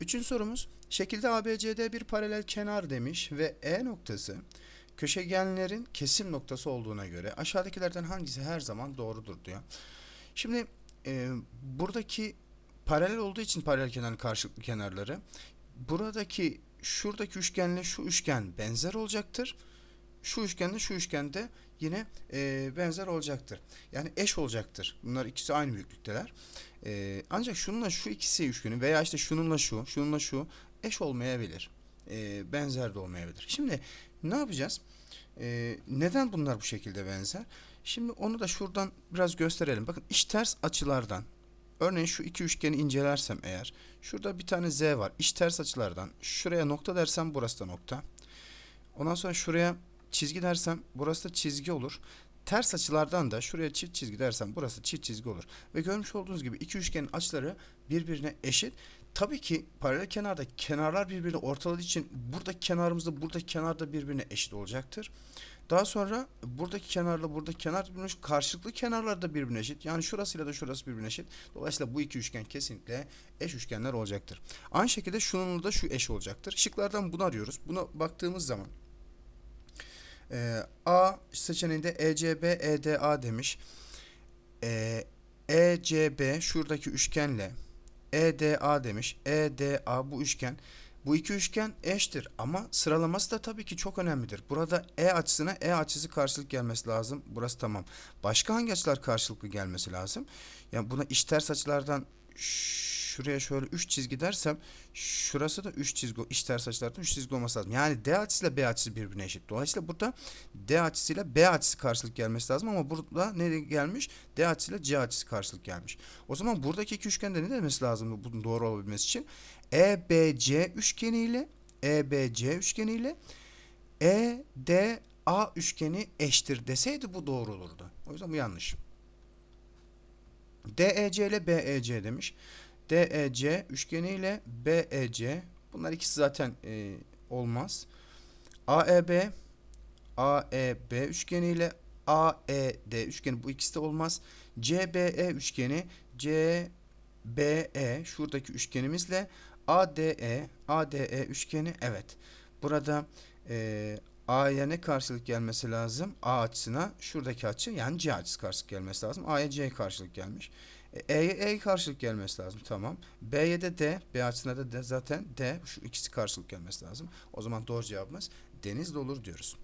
Üçüncü sorumuz şekilde ABCD bir paralel kenar demiş ve E noktası köşegenlerin kesim noktası olduğuna göre aşağıdakilerden hangisi her zaman doğrudur diyor. Şimdi e, buradaki paralel olduğu için paralel kenarın karşılıklı kenarları buradaki şuradaki üçgenle şu üçgen benzer olacaktır. Şu üçgenle şu üçgende yine e, benzer olacaktır. Yani eş olacaktır. Bunlar ikisi aynı büyüklükteler. E, ancak şununla şu ikisi üçgeni veya işte şununla şu, şununla şu eş olmayabilir. E, benzer de olmayabilir. Şimdi ne yapacağız? E, neden bunlar bu şekilde benzer? Şimdi onu da şuradan biraz gösterelim. Bakın iç ters açılardan Örneğin şu iki üçgeni incelersem eğer şurada bir tane z var. İç ters açılardan şuraya nokta dersem burası da nokta. Ondan sonra şuraya çizgi dersem burası da çizgi olur. Ters açılardan da şuraya çift çizgi dersem burası çift çizgi olur. Ve görmüş olduğunuz gibi iki üçgenin açıları birbirine eşit. Tabii ki paralel kenarda kenarlar birbirini ortaladığı için buradaki kenarımızda buradaki kenar da birbirine eşit olacaktır. Daha sonra buradaki kenarla buradaki kenar birbirine eşit. Karşılıklı kenarlar da birbirine eşit. Yani şurasıyla da şurası birbirine eşit. Dolayısıyla bu iki üçgen kesinlikle eş üçgenler olacaktır. Aynı şekilde şununla da şu eş olacaktır. Şıklardan bunu arıyoruz. Buna baktığımız zaman e, A seçeneğinde E ECB EDA demiş. E, ECB şuradaki üçgenle EDA demiş. EDA bu üçgen. Bu iki üçgen eştir ama sıralaması da tabii ki çok önemlidir. Burada E açısına E açısı karşılık gelmesi lazım. Burası tamam. Başka hangi açılar karşılıklı gelmesi lazım? Yani buna iç ters açılardan şuraya şöyle 3 çizgi dersem şurası da 3 çizgi iç ters açılardan 3 çizgi olması lazım. Yani D açısıyla B açısı birbirine eşit. Dolayısıyla burada D açısıyla B açısı karşılık gelmesi lazım ama burada ne gelmiş? D açısıyla C açısı karşılık gelmiş. O zaman buradaki iki üçgende ne demesi lazım bunun doğru olabilmesi için? EBC üçgeniyle EBC üçgeniyle EDA üçgeni eşittir deseydi bu doğru olurdu. O yüzden bu yanlış. DEC ile BEC demiş. DEC üçgeniyle BEC bunlar ikisi zaten e, olmaz. AEB AEB üçgeniyle AED üçgeni bu ikisi de olmaz. CBE üçgeni CBE şuradaki üçgenimizle ADE ADE üçgeni evet. Burada e, A'ya ne karşılık gelmesi lazım? A açısına şuradaki açı yani C açısı karşılık gelmesi lazım. A'ya C karşılık gelmiş. E, E'ye E karşılık gelmesi lazım. Tamam. B'ye de D. B açısına da D, zaten D. Şu ikisi karşılık gelmesi lazım. O zaman doğru cevabımız Denizli olur diyoruz.